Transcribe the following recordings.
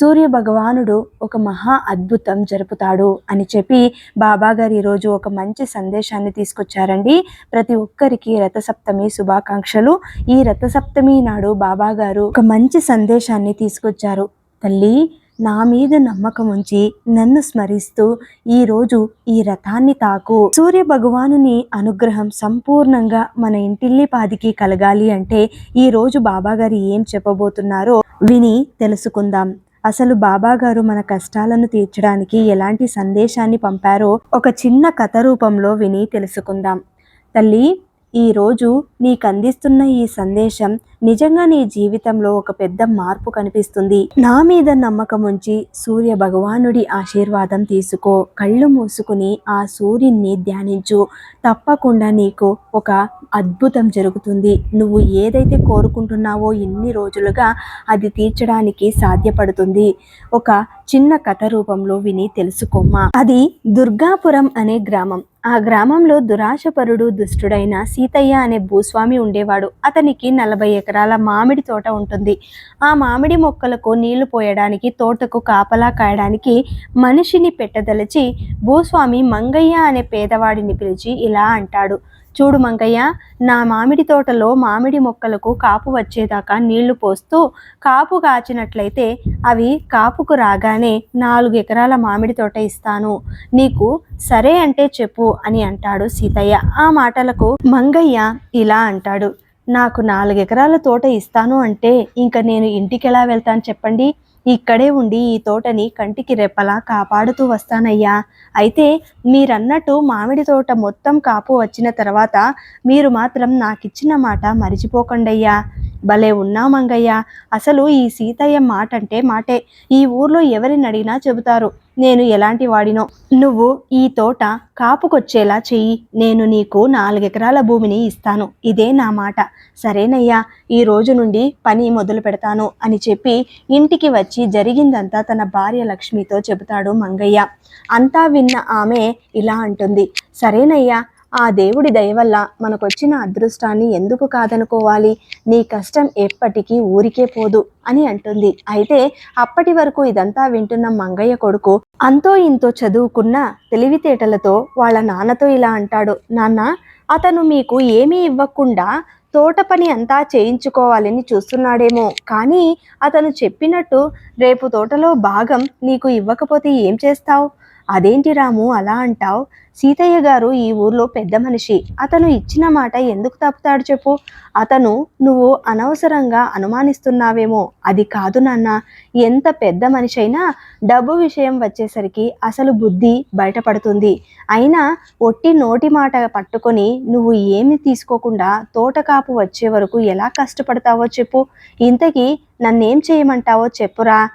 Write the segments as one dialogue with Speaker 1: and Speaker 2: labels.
Speaker 1: సూర్య భగవానుడు ఒక మహా అద్భుతం జరుపుతాడు అని చెప్పి బాబాగారు ఈరోజు ఒక మంచి సందేశాన్ని తీసుకొచ్చారండి. ప్రతి ఒక్కరికి రథసప్తమి శుభాకాంక్షలు. ఈ రథసప్తమి నాడు బాబాగారు ఒక మంచి సందేశాన్ని తీసుకొచ్చారు. తల్లి నా మీద నమ్మకం ఉంచి నన్ను స్మరిస్తూ ఈ రోజు ఈ రథాన్ని తాకు. సూర్య భగవానుని అనుగ్రహం సంపూర్ణంగా మన ఇంటిల్లి పాదికి కలగాలి అంటే ఈ రోజు ఏం చెప్పబోతున్నారో విని తెలుసుకుందాం. అసలు బాబా గారు మన కష్టాలను తీర్చడానికి ఎలాంటి సందేశాన్ని పంపారో ఒక చిన్న కథ రూపంలో విని తెలుసుకుందాం. తల్లి ఈరోజు నీకు అందిస్తున్న ఈ సందేశం నిజంగా నీ జీవితంలో ఒక పెద్ద మార్పు కనిపిస్తుంది. నా మీద నమ్మకం ఉంచి సూర్య భగవానుడి ఆశీర్వాదం తీసుకో. కళ్ళు మూసుకుని ఆ సూర్యుని ధ్యానించు. తప్పకుండా నీకు ఒక అద్భుతం జరుగుతుంది. నువ్వు ఏదైతే కోరుకుంటున్నావో ఇన్ని రోజులుగా అది తీర్చడానికి సాధ్యపడుతుంది. ఒక చిన్న కథ రూపంలో విని తెలుసుకోమ్మా. అది దుర్గాపురం అనే గ్రామం. ఆ గ్రామంలో దురాశపరుడు దుష్టుడైన సీతయ్య అనే భూస్వామి ఉండేవాడు. అతనికి నలభై ఎకరాల మామిడి తోట ఉంటుంది. ఆ మామిడి మొక్కలకు నీళ్ళు పోయడానికి తోటకు కాపలా కాయడానికి మనిషిని పెట్టదలిచి భూస్వామి మంగయ్య అనే పేదవాడిని పిలిచి ఇలా అంటాడు. చూడు మంగయ్య నా మామిడి తోటలో మామిడి మొక్కలకు కాపు వచ్చేదాకా నీళ్ళు పోస్తూ కాపు కాచినట్లయితే అవి కాపుకు రాగానే నాలుగు ఎకరాల మామిడి తోట ఇస్తాను. నీకు సరే అంటే చెప్పు అని అంటాడు సీతయ్య. ఆ మాటలకు మంగయ్య ఇలా అంటాడు. నాకు నాలుగు ఎకరాల తోట ఇస్తాను అంటే ఇంకా నేను ఇంటికి ఎలా వెళ్తాను చెప్పండి? ఇక్కడే ఉండి ఈ తోటని కంటికి రెప్పలా కాపాడుతూ వస్తానయ్యా. అయితే మీరన్నట్టు మామిడి తోట మొత్తం కాపు వచ్చిన తర్వాత మీరు మాత్రం నాకిచ్చిన మాట మరిచిపోకండయ్యా. భలే ఉన్నా మంగయ్య. అసలు ఈ సీతయ్య మాట అంటే మాటే. ఈ ఊర్లో ఎవరిని అడిగినా చెబుతారు. నేను ఎలాంటి వాడినో. నువ్వు ఈ తోట కాపుకొచ్చేలా చెయ్యి. నేను నీకు నాలుగెకరాల భూమిని ఇస్తాను. ఇదే నా మాట. సరేనయ్యా ఈ రోజు నుండి పని మొదలు పెడతాను అని చెప్పి ఇంటికి వచ్చి జరిగిందంతా తన భార్య లక్ష్మితో చెబుతాడు మంగయ్య. అంతా విన్న ఆమె ఇలా అంటుంది. సరేనయ్యా ఆ దేవుడి దయ వల్ల మనకొచ్చిన అదృష్టాన్ని ఎందుకు కాదనుకోవాలి? నీ కష్టం ఎప్పటికీ ఊరికే పోదు అని అంటుంది. అయితే అప్పటి వరకు ఇదంతా వింటున్న మంగయ్య కొడుకు అంతో ఇంతో చదువుకున్న తెలివితేటలతో వాళ్ళ నాన్నతో ఇలా అంటాడు నాన్న అతను మీకు ఏమీ ఇవ్వకుండా తోట పని అంతా చేయించుకోవాలని చూస్తున్నాడేమో కానీ అతను చెప్పినట్టు రేపు తోటలో భాగం నీకు ఇవ్వకపోతే ఏం చేస్తావు? అదేంటి రాము అలా అంటావు? సీతయ్య గారు ఈ ఊర్లో పెద్ద మనిషి. అతను ఇచ్చిన మాట ఎందుకు తప్పుతాడు చెప్పు? అతను నువ్వు అనవసరంగా అనుమానిస్తున్నావేమో. అది కాదు నాన్న. ఎంత పెద్ద మనిషి అయినా డబ్బు విషయం వచ్చేసరికి అసలు బుద్ధి బయటపడుతుంది. అయినా ఒట్టి నోటి మాట పట్టుకొని నువ్వు ఏమి తీసుకోకుండా తోటకాపు వచ్చే వరకు ఎలా కష్టపడతావో చెప్పు. ఇంతకీ నన్నేం చేయమంటావో చెప్పురా.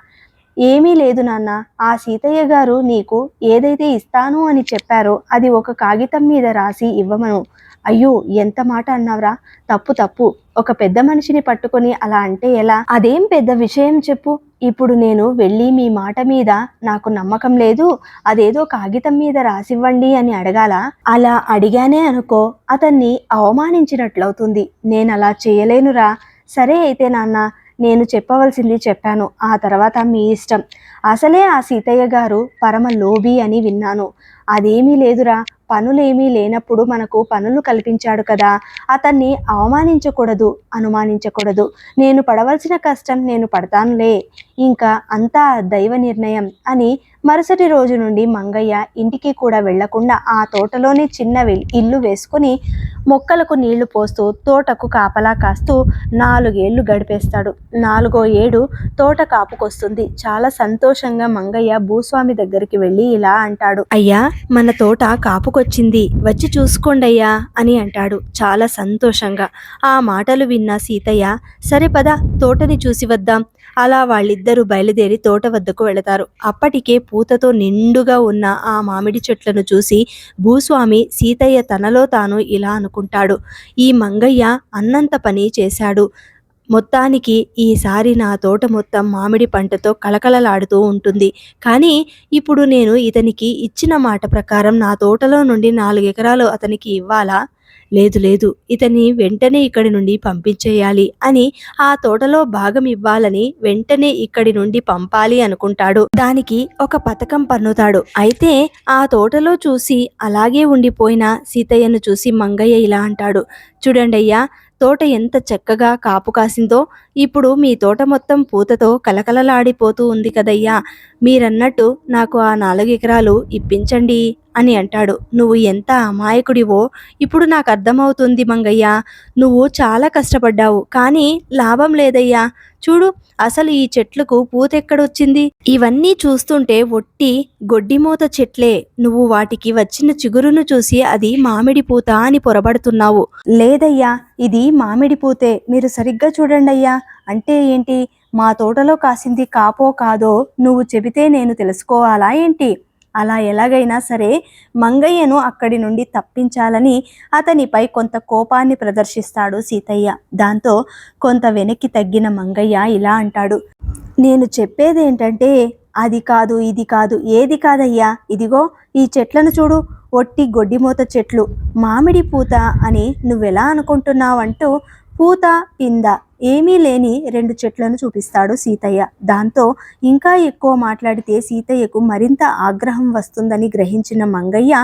Speaker 1: ఏమీ లేదు నాన్న. ఆ సీతయ్య గారు నీకు ఏదైతే ఇస్తాను అని చెప్పారో అది ఒక కాగితం మీద రాసి ఇవ్వమను. అయ్యో ఎంత మాట అన్నావురా? తప్పు తప్పు. ఒక పెద్ద మనిషిని పట్టుకొని అలా అంటే ఎలా? అదేం పెద్ద విషయం చెప్పు. ఇప్పుడు నేను వెళ్ళి మీ మాట మీద నాకు నమ్మకం లేదు. అదేదో కాగితం మీద రాసివ్వండి అని అడగాల? అలా అడిగానే అనుకో అతన్ని అవమానించినట్లవుతుంది. నేను అలా చేయలేనురా. సరే అయితే నాన్న నేను చెప్పవలసింది చెప్పాను. ఆ తర్వాత మీ ఇష్టం. అసలే ఆ సీతయ్య గారు పరమ లోబి అని విన్నాను. అదేమీ లేదురా. పనులేమీ లేనప్పుడు మనకు పనులు కల్పించాడు కదా. అతన్ని అవమానించకూడదు అనుమానించకూడదు. నేను పడవలసిన కష్టం నేను పడతానులే. ఇంకా అంతా దైవ నిర్ణయం అని మరుసటి రోజు నుండి మంగయ్య ఇంటికి కూడా వెళ్ళకుండా ఆ తోటలోనే చిన్న ఇల్లు వేసుకుని మొక్కలకు నీళ్ళు పోస్తూ తోటకు కాపలా కాస్తూ నాలుగేళ్ళు గడిపేస్తాడు. నాలుగో ఏడు తోట కాపుకొస్తుంది. చాలా సంతోషంగా మంగయ్య భూస్వామి దగ్గరికి వెళ్ళి ఇలా అంటాడు. అయ్యా మన తోట కాపుకొచ్చింది. వచ్చి చూసుకోండయ్యా అని అంటాడు చాలా సంతోషంగా. ఆ మాటలు విన్న సీతయ్య సరే పద తోటని చూసి వద్దాం. అలా వాళ్ళిద్దరూ బయలుదేరి తోట వద్దకు వెళతారు. అప్పటికే పూతతో నిండుగా ఉన్న ఆ మామిడి చెట్లను చూసి భూస్వామి సీతయ్య తనలో తాను ఇలా అనుకుంటాడు. ఈ మంగయ్య అన్నంత పని చేశాడు. మొత్తానికి ఈసారి నా తోట మొత్తం మామిడి పంటతో కలకలలాడుతూ ఉంటుంది. కానీ ఇప్పుడు నేను ఇతనికి ఇచ్చిన మాట ప్రకారం నా తోటలో నుండి నాలుగు ఎకరాలు అతనికి ఇవ్వాలా? లేదు లేదు ఇతన్ని వెంటనే ఇక్కడి నుండి పంపించేయాలి అని ఆ తోటలో భాగం ఇవ్వాలని వెంటనే ఇక్కడి నుండి పంపాలి అనుకుంటాడు. దానికి ఒక పథకం పన్నుతాడు. అయితే ఆ తోటలో చూసి అలాగే ఉండిపోయిన సీతయ్యను చూసి మంగయ్య ఇలా అంటాడు. చూడండి అయ్యా తోట ఎంత చక్కగా కాపు కాసిందో ఇప్పుడు మీ తోట మొత్తం పూతతో కలకలలాడిపోతూ ఉంది కదయ్యా. మీరన్నట్టు నాకు ఆ నాలుగు ఎకరాలు ఇప్పించండి. అని అంటాడు. నువ్వు ఎంత అమాయకుడివో ఇప్పుడు నాకు అర్థమవుతుంది మంగయ్య. నువ్వు చాలా కష్టపడ్డావు. కానీ లాభం లేదయ్యా. చూడు అసలు ఈ చెట్లకు పూతెక్కడొచ్చింది ఇవన్నీ చూస్తుంటే ఒట్టి గొడ్డిమూత చెట్లే. నువ్వు వాటికి వచ్చిన చిగురును చూసి అది మామిడి పూత అని పొరబడుతున్నావు. లేదయ్యా ఇది మామిడి పూతే. మీరు సరిగ్గా చూడండి అయ్యా అంటే ఏంటి? మా తోటలో కాసింది కాపో కాదో నువ్వు చెబితే నేను తెలుసుకోవాలా ఏంటి? అలా ఎలాగైనా సరే మంగయ్యను అక్కడి నుండి తప్పించాలని అతనిపై కొంత కోపాన్ని ప్రదర్శిస్తాడు సీతయ్య. దాంతో కొంత వెనక్కి తగ్గిన మంగయ్య ఇలా అంటాడు. నేను చెప్పేది ఏంటంటే అది కాదు ఇది కాదు ఏది కాదయ్యా? ఇదిగో ఈ చెట్లను చూడు ఒట్టి గొడ్డిమూత చెట్లు మామిడి పూత అని నువ్వెలా అనుకుంటున్నావంటూ పూత పింద ఏమీ లేని రెండు చెట్లను చూపిస్తాడు సీతయ్య. దాంతో ఇంకా ఎక్కువ మాట్లాడితే సీతయ్యకు మరింత ఆగ్రహం వస్తుందని గ్రహించిన మంగయ్య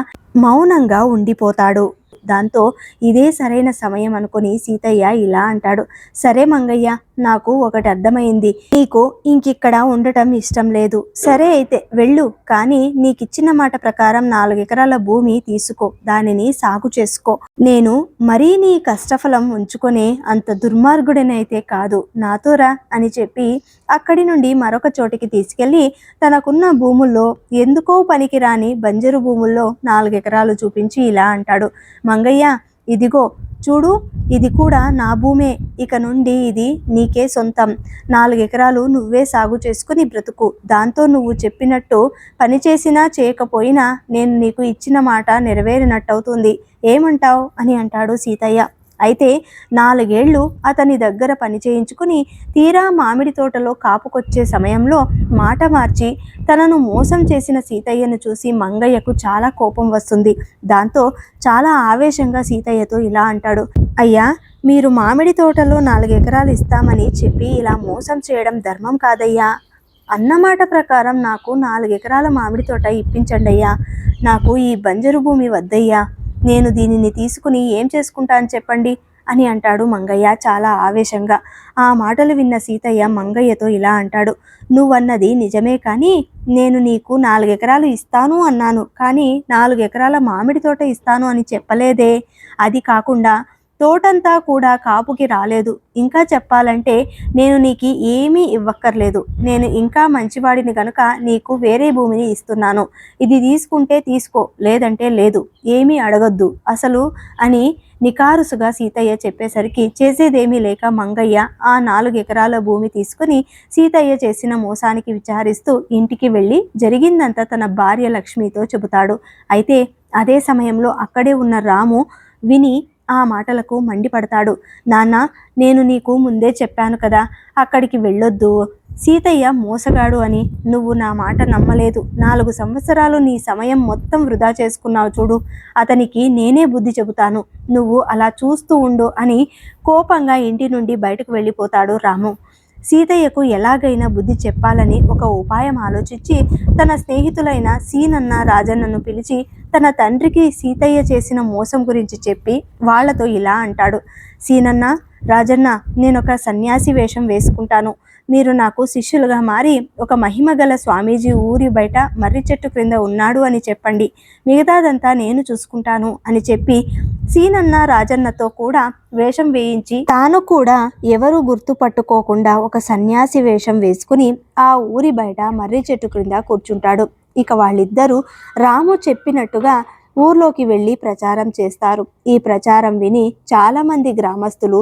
Speaker 1: మౌనంగా ఉండిపోతాడు. దాంతో ఇదే సరైన సమయం అనుకుని సీతయ్య ఇలా అంటాడు. సరే మంగయ్య నాకు ఒకటి అర్థమైంది. నీకు ఇంకిక్కడ ఉండటం ఇష్టం లేదు. సరే అయితే వెళ్ళు కానీ నీకిచ్చిన మాట ప్రకారం నాలుగు ఎకరాల భూమి తీసుకో. దానిని సాగు చేసుకో. నేను మరీ నీ కష్టఫలం ఉంచుకునే అంత దుర్మార్గుడినైతే కాదు. నాతోరా అని చెప్పి అక్కడి నుండి మరొక చోటికి తీసుకెళ్ళి తనకున్న భూముల్లో ఎందుకో పనికిరాని బంజరు భూముల్లో నాలుగు ఎకరాలు చూపించి ఇలా అంటాడు. మంగయ్య ఇదిగో చూడు ఇది కూడా నా భూమే. ఇక నుండి ఇది నీకే సొంతం. నాలుగు ఎకరాలు నువ్వే సాగు చేసుకుని బ్రతుకు. దాంతో నువ్వు చెప్పినట్టు పని చేసినా చేయకపోయినా నేను నీకు ఇచ్చిన మాట నెరవేరినట్టవుతుంది. ఏమంటావు? అని అంటాడు సీతయ్య. అయితే నాలుగేళ్ళు అతని దగ్గర పని చేయించుకుని తీరా మామిడి తోటలో కాపుకొచ్చే సమయంలో మాట మార్చి తనను మోసం చేసిన సీతయ్యను చూసి మంగయ్యకు చాలా కోపం వస్తుంది. దాంతో చాలా ఆవేశంగా సీతయ్యతో ఇలా అంటాడు. అయ్యా మీరు మామిడి తోటలో నాలుగెకరాలు ఇస్తామని చెప్పి ఇలా మోసం చేయడం ధర్మం కాదయ్యా. అన్నమాట ప్రకారం నాకు నాలుగెకరాల మామిడి తోట ఇప్పించండి అయ్యా నాకు ఈ బంజరు భూమి వద్దయ్యా. నేను దీనిని తీసుకుని ఏం చేసుకుంటాను చెప్పండి? అని అంటాడు మంగయ్య చాలా ఆవేశంగా. ఆ మాటలు విన్న సీతయ్య మంగయ్యతో ఇలా అంటాడు. నువ్వన్నది నిజమే కానీ నేను నీకు నాలుగెకరాలు ఇస్తాను అన్నాను. కానీ నాలుగు ఎకరాల మామిడి తోట ఇస్తాను అని చెప్పలేదే. అది కాకుండా తోటంతా కూడా కాపుకి రాలేదు. ఇంకా చెప్పాలంటే నేను నీకు ఏమీ ఇవ్వక్కర్లేదు. నేను ఇంకా మంచివాడిని కనుక నీకు వేరే భూమిని ఇస్తున్నాను. ఇది తీసుకుంటే తీసుకో లేదంటే లేదు. ఏమీ అడగొద్దు. అసలు అని నికారుసుగా సీతయ్య చెప్పేసరికి చేసేదేమీ లేక మంగయ్య ఆ నాలుగు ఎకరాల భూమి తీసుకుని సీతయ్య చేసిన మోసానికి విచారిస్తూ ఇంటికి వెళ్ళి జరిగిందంతా తన భార్య లక్ష్మితో చెబుతాడు. అయితే అదే సమయంలో అక్కడే ఉన్న రాము విని ఆ మాటలకు మండిపడతాడు. నాన్న నేను నీకు ముందే చెప్పాను కదా అక్కడికి వెళ్ళొద్దు. సీతయ్య మోసగాడు అని నువ్వు నా మాట నమ్మలేదు. నాలుగు సంవత్సరాలు నీ సమయం మొత్తం వృధా చేసుకున్నావు చూడు. అతనికి నేనే బుద్ధి చెబుతాను. నువ్వు అలా చూస్తూ ఉండు అని కోపంగా ఇంటి నుండి బయటకు వెళ్ళిపోతాడు రాము. సీతయ్యకు ఎలాగైనా బుద్ధి చెప్పాలని ఒక ఉపాయం ఆలోచించి తన స్నేహితులైన సీనన్న రాజన్నను పిలిచి తన తండ్రికి సీతయ్య చేసిన మోసం గురించి చెప్పి వాళ్ళతో ఇలా అంటాడు. సీనన్న రాజన్న నేను ఒక సన్యాసి వేషం వేసుకుంటాను. మీరు నాకు శిష్యులుగా మారి ఒక మహిమ గల స్వామీజీ ఊరి బయట మర్రి చెట్టు క్రింద ఉన్నాడు అని చెప్పండి. మిగతాదంతా నేను చూసుకుంటాను అని చెప్పి సీనన్న రాజన్నతో కూడా వేషం వేయించి తాను కూడా ఎవరు గుర్తుపట్టుకోకుండా ఒక సన్యాసి వేషం వేసుకుని ఆ ఊరి బయట మర్రి చెట్టు క్రింద కూర్చుంటాడు. ఇక వాళ్ళిద్దరూ రాము చెప్పినట్టుగా ఊర్లోకి వెళ్ళి ప్రచారం చేస్తారు. ఈ ప్రచారం విని చాలామంది గ్రామస్తులు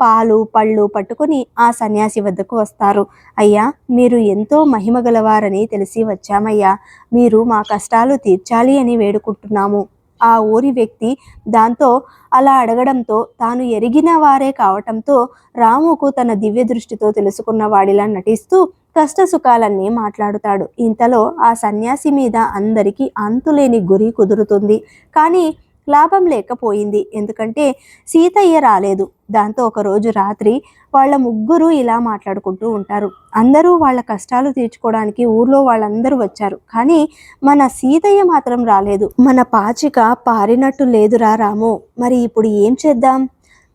Speaker 1: పాలు పళ్ళు పట్టుకుని ఆ సన్యాసి వద్దకు వస్తారు. అయ్యా మీరు ఎంతో మహిమ గలవారని తెలిసి వచ్చామయ్యా. మీరు మా కష్టాలు తీర్చాలి అని వేడుకుంటున్నాము. ఆ ఊరి వ్యక్తి దాంతో అలా అడగడంతో తాను ఎరిగిన వారే కావటంతో రాముకు తన దివ్య దృష్టితో తెలుసుకున్న వాడిలా నటిస్తూ కష్ట సుఖాలన్నీ మాట్లాడుతాడు. ఇంతలో ఆ సన్యాసి మీద అందరికీ అంతులేని గురి కుదురుతుంది. కానీ లాభం లేకపోయింది. ఎందుకంటే సీతయ్య రాలేదు. దాంతో ఒకరోజు రాత్రి వాళ్ళ ముగ్గురు ఇలా మాట్లాడుకుంటూ ఉంటారు. అందరూ వాళ్ళ కష్టాలు తీర్చుకోవడానికి ఊర్లో వాళ్ళందరూ వచ్చారు. కానీ మన సీతయ్య మాత్రం రాలేదు. మన పాచిక పారినట్టు లేదురా రాము. మరి ఇప్పుడు ఏం చేద్దాం?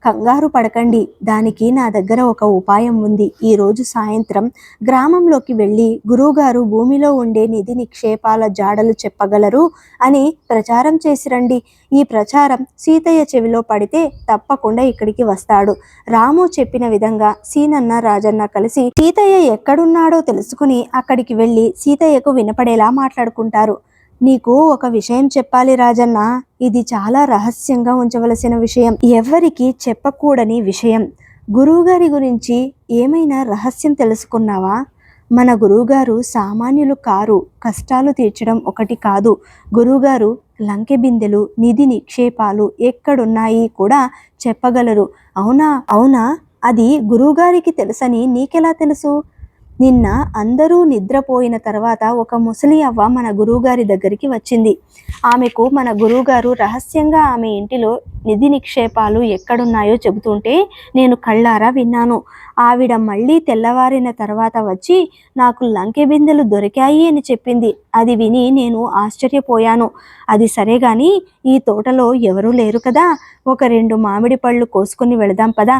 Speaker 1: కంగారు పడకండి. దానికి నా దగ్గర ఒక ఉపాయం ఉంది. ఈరోజు సాయంత్రం గ్రామంలోకి వెళ్ళి గురువుగారు భూమిలో ఉండే నిధి నిక్షేపాల జాడలు చెప్పగలరు అని ప్రచారం చేసి రండి. ఈ ప్రచారం సీతయ్య చెవిలో పడితే తప్పకుండా ఇక్కడికి వస్తాడు. రాము చెప్పిన విధంగా సీనన్న రాజన్న కలిసి సీతయ్య ఎక్కడున్నాడో తెలుసుకుని అక్కడికి వెళ్ళి సీతయ్యకు వినపడేలా మాట్లాడుకుంటారు. నీకు ఒక విషయం చెప్పాలి రాజన్న. ఇది చాలా రహస్యంగా ఉంచవలసిన విషయం. ఎవ్వరికి చెప్పకూడని విషయం. గురువుగారి గురించి ఏమైనా రహస్యం తెలుసుకున్నావా? మన గురువుగారు సామాన్యులు కారు కష్టాలు తీర్చడం ఒకటి కాదు. గురువుగారు లంకె బిందెలు నిధి నిక్షేపాలు ఎక్కడున్నాయి కూడా చెప్పగలరు. అవునా? అవునా? అది గురువుగారికి తెలుసని నీకెలా తెలుసు? నిన్న అందరూ నిద్రపోయిన తర్వాత ఒక ముసలి అవ్వ మన గురువుగారి దగ్గరికి వచ్చింది. ఆమెకు మన గురువుగారు రహస్యంగా ఆమె ఇంటిలో నిధి నిక్షేపాలు ఎక్కడున్నాయో చెబుతుంటే నేను కళ్ళారా విన్నాను. ఆవిడ మళ్ళీ తెల్లవారిన తర్వాత వచ్చి నాకు లంకె బిందెలు దొరికాయి అని చెప్పింది. అది విని నేను ఆశ్చర్యపోయాను. అది సరే కానీ ఈ తోటలో ఎవరూ లేరు కదా. ఒక రెండు మామిడి పళ్ళు కోసుకుని వెళదాం పదా.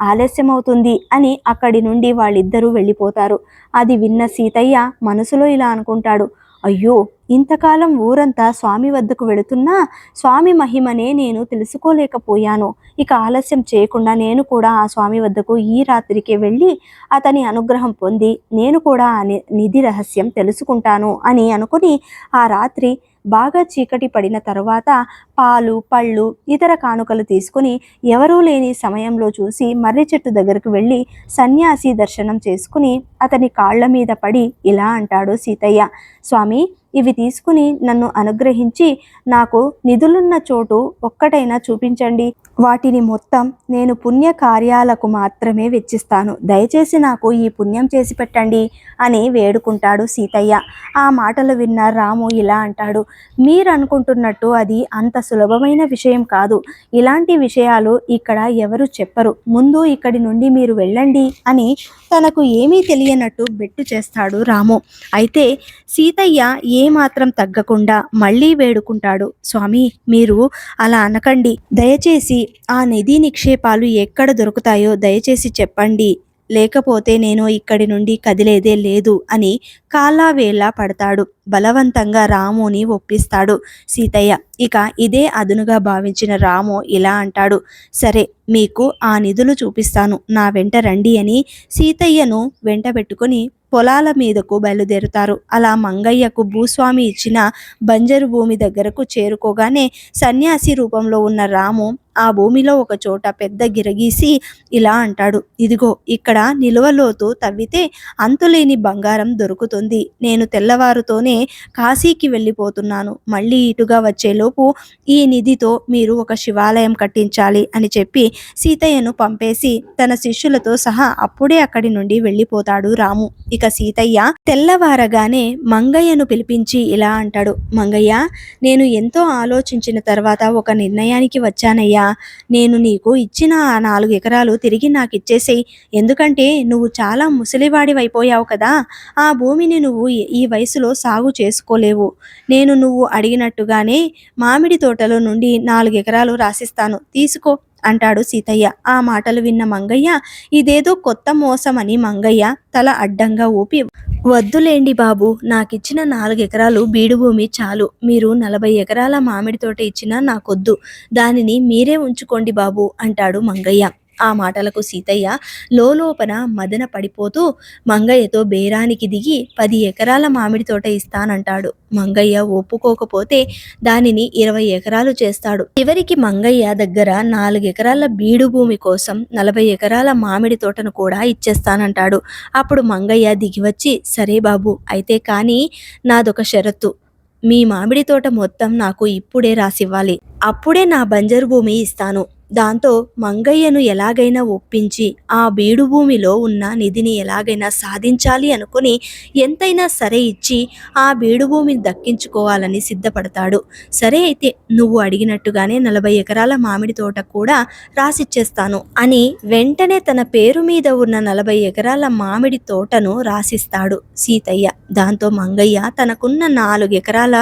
Speaker 1: ఆలస్యమవుతుంది అని అక్కడి నుండి వాళ్ళిద్దరూ వెళ్ళిపోతారు. అది విన్న సీతయ్య మనసులో ఇలా అనుకుంటాడు అయ్యో ఇంతకాలం ఊరంతా స్వామి వద్దకు వెళుతున్నా స్వామి మహిమనే నేను తెలుసుకోలేకపోయాను. ఇక ఆలస్యం చేయకుండా నేను కూడా ఆ స్వామి వద్దకు ఈ రాత్రికే వెళ్ళి అతని అనుగ్రహం పొంది నేను కూడా ఆ ని- నిధి రహస్యం తెలుసుకుంటాను అని అనుకుని ఆ రాత్రి బాగా చీకటి పడిన తర్వాత పాలు పళ్ళు ఇతర కానుకలు తీసుకుని ఎవరూ లేని సమయంలో చూసి మర్రి చెట్టు దగ్గరకు వెళ్ళి సన్యాసి దర్శనం చేసుకుని అతని కాళ్ళ మీద పడి ఇలా అంటాడు సీతయ్య స్వామి ఇవి తీసుకుని నన్ను అనుగ్రహించి నాకు నిధులున్న చోటు ఒక్కటైనా చూపించండి. వాటిని మొత్తం నేను పుణ్య కార్యాలకు మాత్రమే వెచ్చిస్తాను. దయచేసి నాకు ఈ పుణ్యం చేసి పెట్టండి అని వేడుకుంటాడు సీతయ్య. ఆ మాటలు విన్న రాము ఇలా అంటాడు మీరు అనుకుంటున్నట్టు అది అంత సులభమైన విషయం కాదు. ఇలాంటి విషయాలు ఇక్కడ ఎవరు చెప్పరు. ముందు ఇక్కడి నుండి మీరు వెళ్ళండి అని తనకు ఏమీ తెలియనట్టు బెట్టు చేస్తాడు రాము. అయితే సీతయ్య ఏమాత్రం తగ్గకుండా మళ్ళీ వేడుకుంటాడు. స్వామి మీరు అలా అనకండి. దయచేసి ఆ నిధి నిక్షేపాలు ఎక్కడ దొరుకుతాయో దయచేసి చెప్పండి. లేకపోతే నేను ఇక్కడి నుండి కదిలేదే లేదు అని కాలావేళ పడతాడు. బలవంతంగా రాముని ఒప్పిస్తాడు. సీతయ్య ఇక ఇదే అదునుగా భావించిన రాము ఇలా అంటాడు. సరే మీకు ఆ నిధులు చూపిస్తాను. నా వెంట రండి అని సీతయ్యను వెంటబెట్టుకుని పొలాల మీదకు బయలుదేరుతారు. అలా మంగయ్యకు భూస్వామి ఇచ్చిన బంజరు భూమి దగ్గరకు చేరుకోగానే సన్యాసి రూపంలో ఉన్న రాము ఆ భూమిలో ఒక చోట పెద్ద గిరగీసి ఇలా అంటాడు ఇదిగో ఇక్కడ నిలువలోతు తవ్వితే అంతులేని బంగారం దొరుకుతుంది. నేను తెల్లవారుతోనే కాశీకి వెళ్ళిపోతున్నాను. మళ్ళీ ఇటుగా వచ్చేలోపు ఈ నిధితో మీరు ఒక శివాలయం కట్టించాలి అని చెప్పి సీతయ్యను పంపేసి తన శిష్యులతో సహా అప్పుడే అక్కడి నుండి వెళ్ళిపోతాడు రాము. ఇక సీతయ్య తెల్లవారగానే మంగయ్యను పిలిపించి ఇలా అంటాడు మంగయ్య నేను ఎంతో ఆలోచించిన తర్వాత ఒక నిర్ణయానికి వచ్చానయ్యా. నేను నీకు ఇచ్చిన ఆ నాలుగు ఎకరాలు తిరిగి నాకు ఇచ్చేసేయి. ఎందుకంటే నువ్వు చాలా ముసలివాడివైపోయావు కదా ఆ భూమిని నువ్వు ఈ- వయసులో సాగు చేసుకోలేవు. నేను నువ్వు అడిగినట్టుగానే మామిడి తోటలో నుండి నాలుగు ఎకరాలు రాసిస్తాను. తీసుకో అంటాడు సీతయ్య. ఆ మాటలు విన్న మంగయ్య ఇదేదో కొత్త మోసమని మంగయ్య తల అడ్డంగా ఊపి వద్దులేండి బాబు నాకిచ్చిన నాలుగు ఎకరాలు బీడు భూమి చాలు. మీరు నలభై ఎకరాల మామిడి తోట ఇచ్చినా నాకొద్దు. దానిని మీరే ఉంచుకోండి బాబు అంటాడు మంగయ్య. ఆ మాటలకు సీతయ్య లోలోపన మదన పడిపోతూ మంగయ్యతో బేరానికి దిగి పది ఎకరాల మామిడి తోట ఇస్తానంటాడు. మంగయ్య ఒప్పుకోకపోతే దానిని ఇరవై ఎకరాలు చేస్తాడు. చివరికి మంగయ్య దగ్గర నాలుగు ఎకరాల బీడు భూమి కోసం నలభై ఎకరాల మామిడి తోటను కూడా ఇచ్చేస్తానంటాడు. అప్పుడు మంగయ్య దిగివచ్చి సరే బాబు అయితే కానీ నాదొక షరతు. మీ మామిడి తోట మొత్తం నాకు ఇప్పుడే రాసివ్వాలి. అప్పుడే నా బంజరు భూమి ఇస్తాను. దాంతో మంగయ్యను ఎలాగైనా ఒప్పించి ఆ బీడు భూమిలో ఉన్న నిధిని ఎలాగైనా సాధించాలి అనుకుని ఎంతైనా సరే ఇచ్చి ఆ బీడు భూమిని దక్కించుకోవాలని సిద్ధపడతాడు. సరే అయితే నువ్వు అడిగినట్టుగానే నలభై ఎకరాల మామిడి తోట కూడా రాసిచ్చేస్తాను అని వెంటనే తన పేరు మీద ఉన్న నలభై ఎకరాల మామిడి తోటను రాసిస్తాడు సీతయ్య. దాంతో మంగయ్య తనకున్న నాలుగు ఎకరాల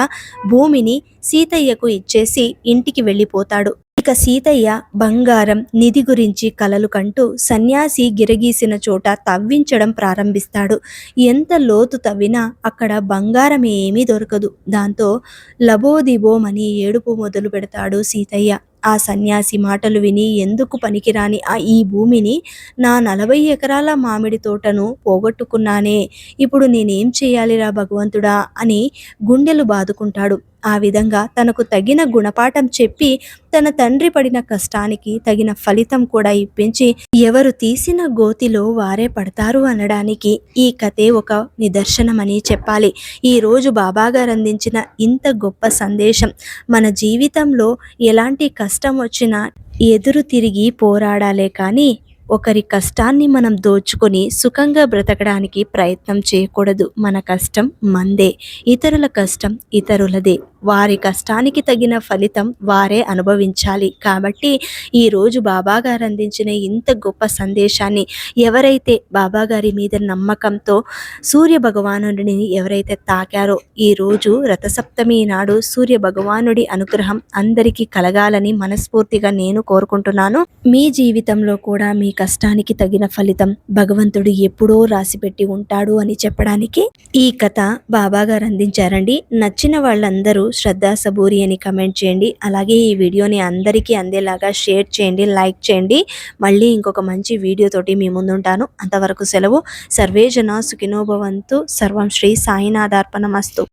Speaker 1: భూమిని సీతయ్యకు ఇచ్చేసి ఇంటికి వెళ్ళిపోతాడు. ఇక సీతయ్య బంగారం నిధి గురించి కలలు కంటూ సన్యాసి గిరగీసిన చోట తవ్వించడం ప్రారంభిస్తాడు. ఎంత లోతు తవ్వినా అక్కడ బంగారం ఏమీ దొరకదు. దాంతో లబోదిబోమని ఏడుపు మొదలు పెడతాడు సీతయ్య. ఆ సన్యాసి మాటలు విని ఎందుకు పనికిరాని ఆ ఈ భూమిని? నా నలభై ఎకరాల మామిడి తోటను పోగొట్టుకున్నానే. ఇప్పుడు నేనేం చేయాలిరా భగవంతుడా? అని గుండెలు బాదుకుంటాడు. ఆ విధంగా తనకు తగిన గుణపాఠం చెప్పి తన తండ్రి పడిన కష్టానికి తగిన ఫలితం కూడా ఇప్పించి ఎవరు తీసిన గోతిలో వారే పడతారు అనడానికి ఈ కథే ఒక నిదర్శనమని చెప్పాలి. ఈ రోజు బాబాగారు అందించిన ఇంత గొప్ప సందేశం మన జీవితంలో ఎలాంటి కష్టం వచ్చినా ఎదురు తిరిగి పోరాడాలే కానీ ఒకరి కష్టాన్ని మనం దోచుకొని సుఖంగా బ్రతకడానికి ప్రయత్నం చేయకూడదు. మన కష్టం మందే ఇతరుల కష్టం ఇతరులదే. వారి కష్టానికి తగిన ఫలితం వారే అనుభవించాలి. కాబట్టి ఈరోజు బాబాగారు అందించిన ఇంత గొప్ప సందేశాన్ని ఎవరైతే బాబాగారి మీద నమ్మకంతో సూర్య భగవానుడిని ఎవరైతే తాకారో ఈరోజు రథసప్తమి నాడు సూర్య భగవానుడి అనుగ్రహం అందరికీ కలగాలని మనస్ఫూర్తిగా నేను కోరుకుంటున్నాను. మీ జీవితంలో కూడా మీ కష్టానికి తగిన ఫలితం భగవంతుడు ఎప్పుడో రాసిపెట్టి ఉంటాడు అని చెప్పడానికి ఈ కథ బాబాగారు అందించారండి. నచ్చిన వాళ్ళందరూ శ్రద్ధా సబూరి అని కమెంట్ చేయండి. అలాగే ఈ వీడియోని అందరికీ అందేలాగా షేర్ చేయండి లైక్ చేయండి. మళ్ళీ ఇంకొక మంచి వీడియోతోటి మీ ముందుంటాను. అంతవరకు సెలవు. సర్వే జన సుఖినోభవంతు సర్వం శ్రీ సాయినాథార్పణమస్తు.